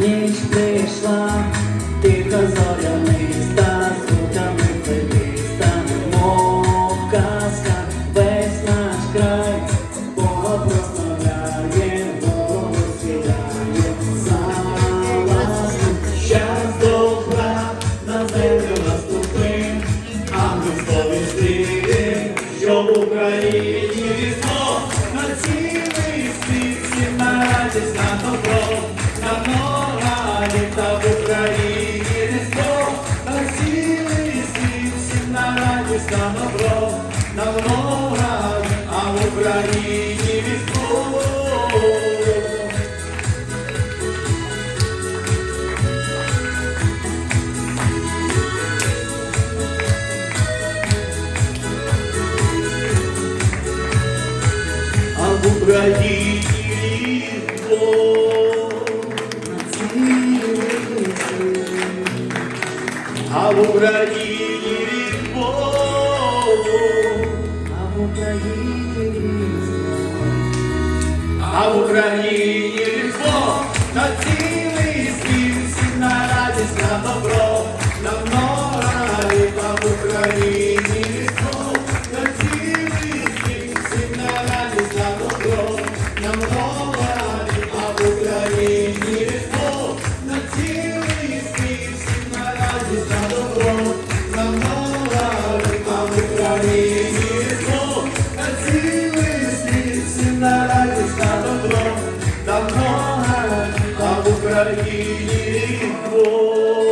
Ніч прийшла, тиха зоряниста, з руками плетиста, мов казка, весь наш край, Бога прославляє, Бога світає, залазим, щас добра, на землю наступи, а ми сповістили, що в Україні візьмо на цілий світ, всім радість на добро. На добро, на много а в Україні різдво. а в Україні різдво. А в Україні В Україні різдво. На цілий світ всім на радість, на добро, на моралі, а в Україні різдво. На цілий світ всім на радість, на добро, 갈 길이 있고